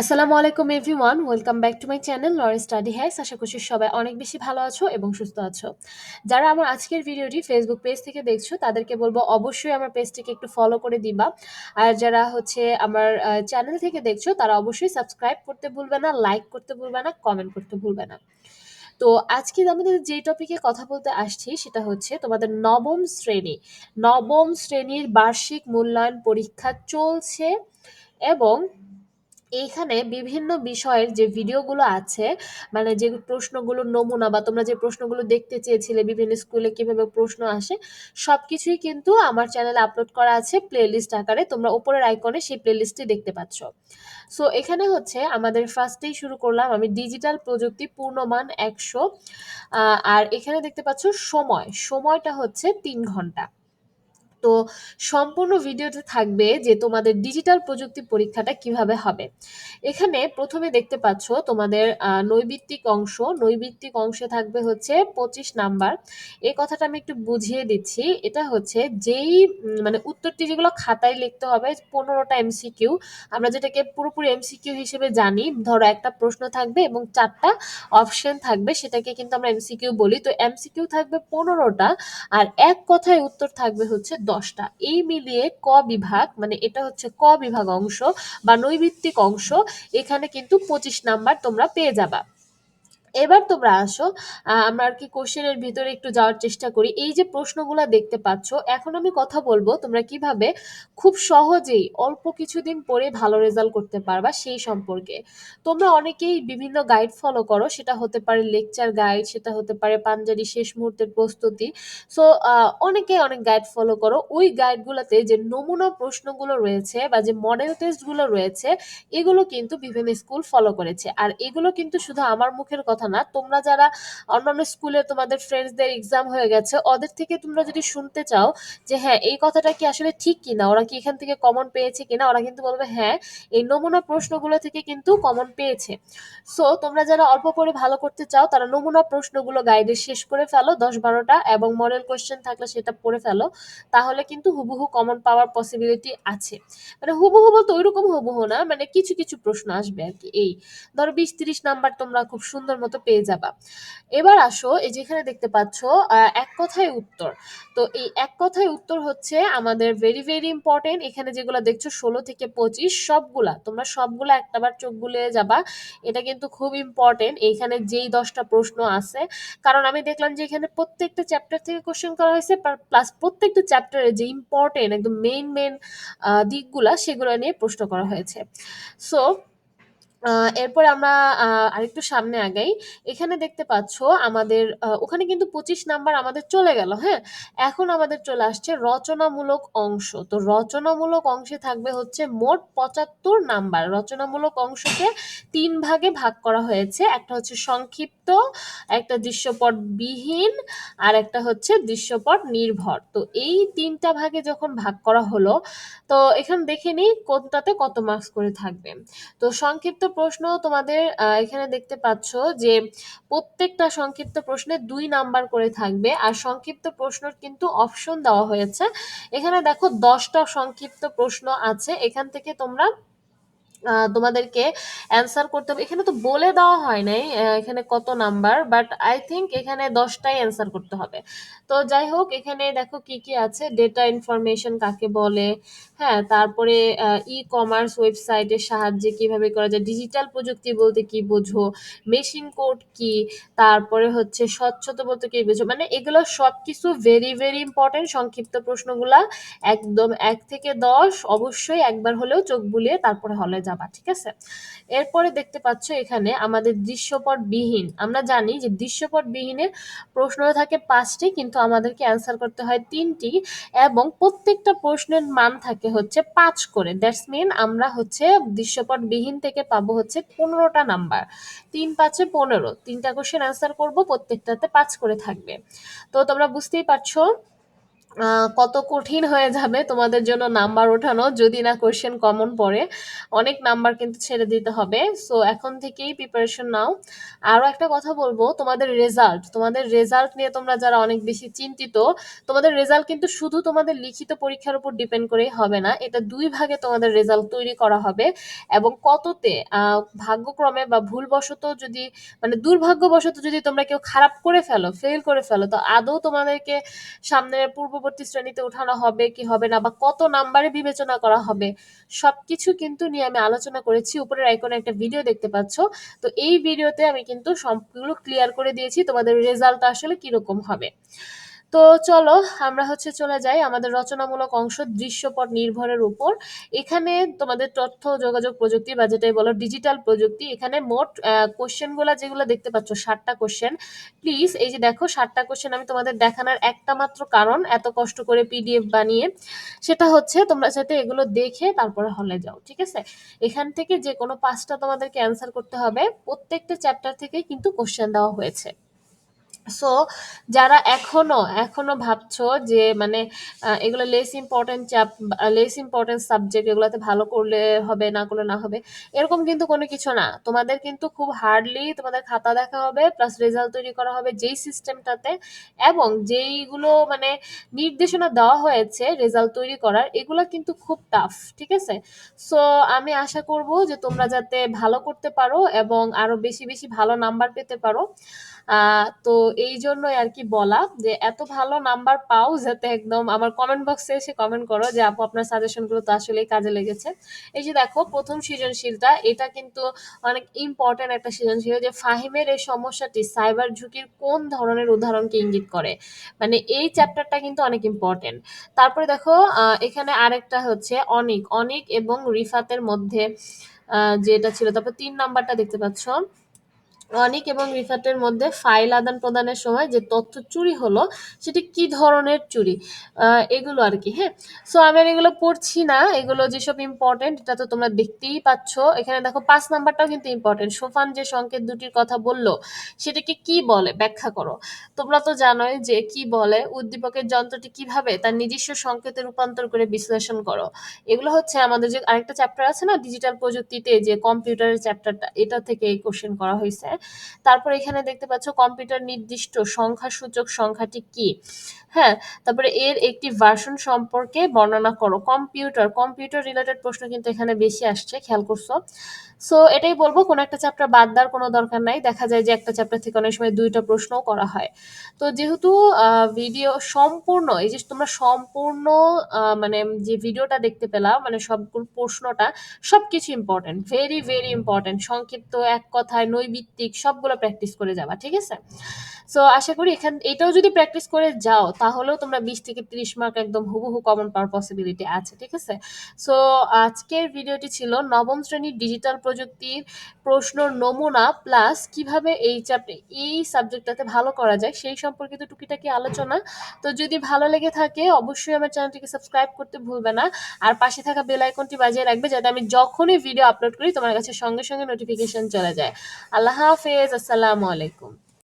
আসসালামু আলাইকুম everyone, welcome back to my channel lore study hacks. আশা করছি সবাই অনেক বেশি ভালো আছো এবং সুস্থ আছো। যারা আমার আজকের ভিডিওটি ফেসবুক পেজ থেকে দেখছ, তাদেরকে বলব অবশ্যই আমার পেজটিকে একটু ফলো করে দিবা। আর যারা হচ্ছে আমার চ্যানেল থেকে দেখছ, তারা অবশ্যই সাবস্ক্রাইব করতে ভুলবে না লাইক করতে ভুলবে না কমেন্ট করতে ভুলবে না। তো আজকে আমাদের যে টপিকে কথা বলতে আসছি, সেটা হচ্ছে তোমাদের নবম শ্রেণি। নবম শ্রেণির বার্ষিক মূল্যায়ন পরীক্ষা চলছে এবং এইখানে বিভিন্ন বিষয়ের যে ভিডিওগুলো আছে মানে যে প্রশ্নগুলোর নমুনা বা তোমরা যে প্রশ্নগুলো দেখতে চেয়েছিলে, বিভিন্ন স্কুলে কীভাবে প্রশ্ন আসে সব কিছুই কিন্তু আমার চ্যানেলে আপলোড করা আছে প্লেলিস্ট আকারে। তোমরা উপরের আইকনে সেই প্লেলিস্টটি দেখতে পাচ্ছ। সো এখানে হচ্ছে আমাদের ফার্স্টেই শুরু করলাম আমি ডিজিটাল প্রযুক্তি পূর্ণমান একশো আর এখানে দেখতে পাচ্ছ সময়। সময়টা হচ্ছে তিন ঘণ্টা। তো সম্পূর্ণ ভিডিওতে থাকবে যে তোমাদের ডিজিটাল প্রযুক্তি পরীক্ষাটা কীভাবে হবে। এখানে প্রথমে দেখতে পাচ্ছ তোমাদের নৈবিত্তিক অংশ। নৈবিত্তিক অংশে থাকবে হচ্ছে পঁচিশ নাম্বার। এই কথাটা আমি একটু বুঝিয়ে দিচ্ছি। এটা হচ্ছে যেই মানে উত্তরটি যেগুলো খাতায় লিখতে হবে, পনেরোটা এমসিকিউ আমরা যেটাকে পুরোপুরি এমসিকিউ হিসেবে জানি, ধরো একটা প্রশ্ন থাকবে এবং চারটা অপশন থাকবে, সেটাকে কিন্তু আমরা এমসিকিউ বলি। তো এমসিকিউ থাকবে পনেরোটা আর এক কথায় উত্তর থাকবে হচ্ছে দশটা। এই মিলিয়ে ক বিভাগ মানে এটা হচ্ছে ক বিভাগ অংশ বা নৈবিত্তিক অংশ, এখানে কিন্তু পঁচিশ নাম্বার তোমরা পেয়ে যাবা। এবার তোমরা আসো। আমরা আর কি কোশ্চেনের ভিতরে একটু যাওয়ার চেষ্টা করি। এই যে প্রশ্নগুলো দেখতে পাচ্ছ, এখন আমি কথা বলব তোমরা কীভাবে খুব সহজেই অল্প কিছুদিন পরে ভালো রেজাল্ট করতে পারবা সেই সম্পর্কে। তোমরা অনেকেই বিভিন্ন গাইড ফলো করো, সেটা হতে পারে লেকচার গাইড সেটা হতে পারে পাঞ্জাবি শেষ মুহূর্তের প্রস্তুতি। সো অনেকে অনেক গাইড ফলো করো। ওই গাইডগুলোতে যে নমুনা প্রশ্নগুলো রয়েছে বা যে মডেল টেস্টগুলো রয়েছে, এগুলো কিন্তু বিভিন্ন স্কুল ফলো করেছে। আর এগুলো কিন্তু শুধু আমার মুখের কথা না। তোমরা যারা অন্যান্য স্কুলে তোমাদের ফ্রেন্ডসদের এক্সাম হয়ে গেছে, ওদের থেকে তোমরা যদি শুনতে চাও যে হ্যাঁ এই কথাটা কি আসলে ঠিক কিনা, ওরা কি এখান থেকে কমন পেয়েছে কিনা, ওরা কিন্তু বলবে হ্যাঁ এই নমুনা প্রশ্নগুলো থেকে কিন্তু কমন পেয়েছে। সো তোমরা যারা অল্প পরে ভালো করতে চাও, তারা নমুনা প্রশ্নগুলো গাইডে শেষ করে ফেলো, দশ বারোটা এবং মডেল কোয়েশ্চেন থাকলে সেটা পড়ে ফেলো। তাহলে কিন্তু হুবহু কমন পাওয়ার পসিবিলিটি আছে। মানে হুবহু বলতে ওইরকম হুবহু না মানে কিছু কিছু প্রশ্ন আসবে আর কি, এই। ধরো বিশ, তিরিশ নাম্বার তোমরা খুব সুন্দর মতো পেয়ে যাবা। এবার আসো, এই যেখানে দেখতে পাচ্ছ এক কথায় উত্তর। তো এই এক কথায় উত্তর হচ্ছে আমাদের ভেরি ভেরি ইম্পর্টেন্ট এখানে যেগুলো দেখছ, ষোলো থেকে পঁচিশ, সবগুলা, তোমরা সবগুলা একটাবার চোখ বুলিয়ে যাবা, এটা কিন্তু খুব ইম্পর্টেন্ট এইখানে যেই দশটা প্রশ্ন আছে। কারণ আমি দেখলাম যে এখানে প্রত্যেকটা চ্যাপ্টার থেকে কোশ্চেন করা হয়েছে প্লাস প্রত্যেকটা চ্যাপ্টারে যে ইম্পর্টেন্ট একদম মেইন মেইন দিকগুলা, সেগুলো নিয়ে প্রশ্ন করা হয়েছে। সো এরপর আমরা আরেকটু সামনে আগাই। এখানে দেখতে পাচ্ছ আমাদের ওখানে কিন্তু পঁচিশ নাম্বার আমাদের চলে গেল হ্যাঁ? এখন আমাদের চলে আসছে রচনামূলক অংশ। তো রচনামূলক অংশে থাকবে হচ্ছে মোট পঁচাত্তর নাম্বার। রচনামূলক অংশকে তিন ভাগে ভাগ করা হয়েছে। একটা হচ্ছে সংক্ষিপ্ত, একটা দৃশ্যপট বিহীন, আর একটা হচ্ছে দৃশ্যপট নির্ভর। তো এই তিনটা ভাগে যখন ভাগ করা হলো, তো এখানে দেখে নিই কোনটাতে কত মার্কস করে থাকবে। তো সংক্ষিপ্ত প্রশ্ন তোমাদের এখানে দেখতে পাচ্ছ যে প্রত্যেকটা সংক্ষিপ্ত প্রশ্নে দুই নাম্বার করে থাকবে আর সংক্ষিপ্ত প্রশ্নর কিন্তু অপশন দেওয়া হয়েছে। এখানে দেখো দশটা সংক্ষিপ্ত প্রশ্ন আছে, এখান থেকে তোমরা তোমাদেরকে অ্যান্সার করতে হবে। এখানে তো বলে দেওয়া হয় নাই এখানে কত নাম্বার বাট আই থিঙ্ক এখানে দশটাই অ্যান্সার করতে হবে। তো যাই হোক, এখানে দেখো কি কি আছে ডেটা ইনফরমেশন কাকে বলে হ্যাঁ তারপরে ই কমার্স ওয়েবসাইটের সাহায্যে কীভাবে করা যায় ডিজিটাল প্রযুক্তি বলতে কি বোঝো মেশিন কোড কি, তারপরে হচ্ছে স্বচ্ছতা বলতে কি বোঝো মানে এগুলো সব কিছু ভেরি ভেরি ইম্পর্টেন্ট সংক্ষিপ্ত প্রশ্নগুলা একদম এক থেকে দশ, অবশ্যই একবার হলেও চোখ বুলিয়ে তারপরে হলে যাবা। ঠিক আছে? এরপরে দেখতে পাচ্ছ এখানে আমাদের দৃশ্যপট বিহীন। আমরা জানি যে দৃশ্যপট বিহীনের প্রশ্ন থাকে পাঁচটি, কিন্তু আমাদেরকে অ্যান্সার করতে হয় তিনটি এবং প্রত্যেকটা প্রশ্নের মান থাকে হচ্ছে পাঁচ করে। দ্যাটস মিন আমরা হচ্ছে দৃশ্যপট বিহীন থেকে পাবো হচ্ছে পনেরোটা নাম্বার। তিন পাঁচে পনেরো। তিনটা কোশ্চেন অ্যান্সার করব, প্রত্যেকটাতে পাঁচ করে থাকবে। তো তোমরা বুঝতেই পারছ? কত কঠিন হয়ে যাবে তোমাদের জন্য নাম্বার ওঠানো, যদি না কোশ্চেন কমন পড়ে, অনেক নাম্বার কিন্তু ছেড়ে দিতে হবে। সো এখন থেকেই প্রিপারেশন নাও। আরও একটা কথা বলব, তোমাদের রেজাল্ট তোমাদের রেজাল্ট নিয়ে তোমরা যারা অনেক বেশি চিন্তিত, তোমাদের রেজাল্ট কিন্তু শুধু তোমাদের লিখিত পরীক্ষার উপর ডিপেন্ড করেই হবে না, এটা দুই ভাগে তোমাদের রেজাল্ট তৈরি করা হবে। এবং কততে ভাগ্যক্রমে বা ভুলবশত যদি মানে দুর্ভাগ্যবশত যদি তোমরা কেউ খারাপ করে ফেলো ফেল করে ফেলো, তো আদৌ তোমাদেরকে সামনের পূর্ববর্তী শ্রেণীতে উঠানো হবে, কি হবে না, বা কত নাম্বারে বিবেচনা করা হবে, সবকিছু কিন্তু নিয়ে আমি আলোচনা করেছি। উপরের আইকনে একটা ভিডিও দেখতে পাচ্ছ। তো এই ভিডিওতে আমি কিন্তু সবগুলো ক্লিয়ার করে দিয়েছি তোমাদের রেজাল্ট আসলে কীরকম হবে। তো চলো, আমরা হচ্ছে চলে যাই আমাদের রচনামূলক অংশ দৃশ্যপট নির্ভরের উপর। এখানে তোমাদের তথ্য, যোগাযোগ প্রযুক্তি বা যেটাই বলো ডিজিটাল প্রযুক্তি, এখানে মোট কোশ্চেনগুলো যেগুলো দেখতে পাচ্ছ, ষাটটা কোশ্চেন প্লিজ এই যে দেখো, ষাটটা কোশ্চেন আমি তোমাদের দেখানোর একটা মাত্র কারণ, এত কষ্ট করে পিডিএফ বানিয়ে। সেটা হচ্ছে তোমরা যাতে এগুলো দেখে তারপরে হলে যাও, ঠিক আছে? এখান থেকে যে কোনো পাঁচটা তোমাদেরকে অ্যান্সার করতে হবে। প্রত্যেকটা চ্যাপ্টার থেকে কিন্তু কোশ্চেন দেওয়া হয়েছে। সো যারা এখনও এখনও ভাবছ যে মানে এগুলো লেস ইম্পর্টেন্ট চাপ লেস ইম্পর্টেন্ট সাবজেক্ট এগুলোতে ভালো করলে হবে, না করলে না হবে, এরকম কিন্তু কোনো কিছু না। তোমাদের কিন্তু খুব হার্ডলি তোমাদের খাতা দেখা হবে প্লাস রেজাল্ট তৈরি করা হবে যেই সিস্টেমটাতে এবং যেইগুলো মানে নির্দেশনা দেওয়া হয়েছে রেজাল্ট তৈরি করার, এগুলো কিন্তু খুব টাফ ঠিক আছে? সো আমি আশা করব যে তোমরা যাতে ভালো করতে পারো এবং আরও বেশি বেশি ভালো নাম্বার পেতে পারো। তো এই জন্যই আর কি বলা যে এত ভালো নাম্বার পাও যাতে একদম আমার কমেন্ট বক্সে এসে কমেন্ট করো যে আপু আপনার সাজেশনগুলো তো আসলেই কাজে লেগেছে। এই যে দেখো, প্রথম সৃজনশীলটা, এটা কিন্তু অনেক ইম্পর্টেন্ট একটা সৃজনশীল যে ফাহিমের এই সমস্যাটি সাইবার ঝুঁকির কোন ধরনের উদাহরণকে ইঙ্গিত করে? মানে এই চ্যাপ্টারটা কিন্তু অনেক ইম্পর্টেন্ট তারপরে দেখো এখানে আরেকটা হচ্ছে অনিক। অনিক এবং রিফাতের মধ্যে যেটা ছিল, তারপর তিন নাম্বারটা দেখতে পাচ্ছ। অনিক এবং রিফাতের মধ্যে ফাইল আদান প্রদানের সময় যে তথ্য চুরি হলো, সেটি কি ধরনের চুরি? এগুলো আর কি হ্যাঁ? সো আমি আর এগুলো পড়ছি না। এগুলো যেসব ইম্পর্টেন্ট এটা তো তোমরা দেখতেই পাচ্ছ। এখানে দেখো, পাঁচ নাম্বারটাও কিন্তু ইম্পর্টেন্ট সোফান যে সংকেত দুটির কথা বলল, সেটাকে কি বলে? ব্যাখ্যা করো। তোমরা তো জানোই যে কি বলে, উদ্দীপকের যন্ত্রটি কীভাবে তার নিজস্ব সংকেতে রূপান্তর করে বিশ্লেষণ করো। এগুলো হচ্ছে আমাদের যে আরেকটা চ্যাপ্টার আছে না ডিজিটাল প্রযুক্তিতে যে কম্পিউটারের চ্যাপ্টারটা এটা থেকে এই কোশ্চেন করা হয়েছে। তারপর এখানে দেখতে পাচ্ছ কম্পিউটার নির্দিষ্ট সংখ্যা সূচক সংখ্যাটি কি? হ্যাঁ তারপরে এর একটি ভার্সন সম্পর্কে বর্ণনা করো। কম্পিউটার কম্পিউটার রিলেটেড প্রশ্ন কিন্তু এখানে বেশি আসছে, খেয়াল করছ। সো এটাই বলব, কোনো একটা চ্যাপ্টার বাদ দেওয়ার কোনো দরকার নাই। দেখা যায় যে একটা চ্যাপ্টার থেকে অনেক সময় দুইটা প্রশ্নও করা হয়। তো যেহেতু ভিডিও সম্পূর্ণ, এই যে তোমরা সম্পূর্ণ মানে যে ভিডিওটা দেখতে পেলাম মানে সবগুলো প্রশ্নটা, সবকিছু ইম্পর্টেন্ট ভেরি ভেরি ইম্পর্টেন্ট সংক্ষিপ্ত, এক কথায়, নৈবিত্তিক, সবগুলো প্র্যাকটিস করে যাবা, ঠিক আছে? সো আশা করি এখান, এটাও যদি প্র্যাকটিস করে যাও, তাহলেও তোমরা বিশ থেকে তিরিশ মার্ক একদম হুবহু কমন পাওয়ার পসিবিলিটি আছে, ঠিক আছে? সো আজকের ভিডিওটি ছিল নবম শ্রেণির ডিজিটাল প্রযুক্তির প্রশ্ন নমুনা প্লাস কীভাবে এই চ্যাপ্টার এই সাবজেক্টটাতে ভালো করা যায়, সেই সম্পর্কিত টুকিটাকি আলোচনা। তো যদি ভালো লেগে থাকে, অবশ্যই আমার চ্যানেলটিকে সাবস্ক্রাইব করতে ভুলবে না। আর পাশে থাকা বেল আইকনটি বাজিয়ে রাখবে যাতে আমি যখনই ভিডিও আপলোড করি, তোমার কাছে সঙ্গে সঙ্গে নোটিফিকেশন চলে যায়। আল্লাহ হাফেজ, আসসালামু আলাইকুম।